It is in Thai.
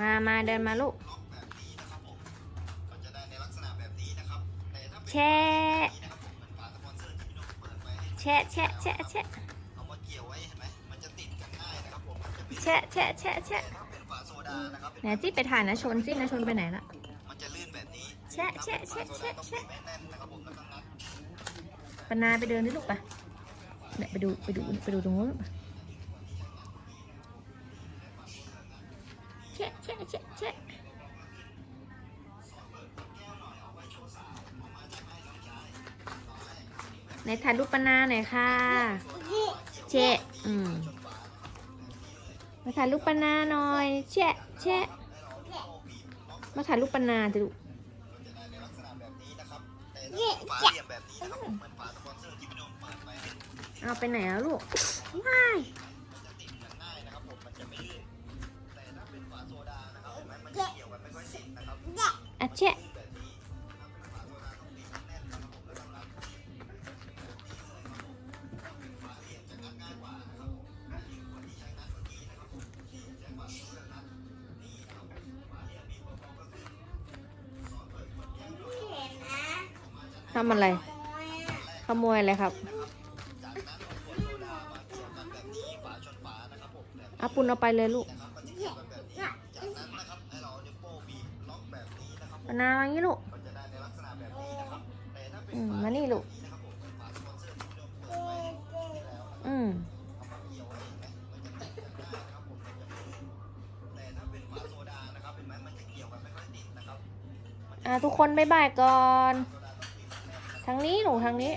มามาเดินมาลูกแช่แช่แช่แช่แช่แช่แช่แช่แช่ไหนที่ไปถ่ายนะชนจี้นะชนไปไหนละแช่แช่แช่แช่แช่ปนาไปเดินด้วยลูกปะเนไปดูไปดูไปดูตรงนู้นปะะแชะชะแในถ่ายรูปปนาหน่อยค่ะ เชะอืมมาถ่ายรูปปนาหน่อยเชะเชะมาถ่ายรูปปนาจะดูเอาไปไหนแล้วลูกว้าย ทำอะไร ขโมยอะไรครับอาปุนเอาไปเลยลูกปนามางี้ลูกอืมมานี่ลูก อืมอ่าทุกคนบ๊ายบายก่อน ทางนี้หนูทางนี้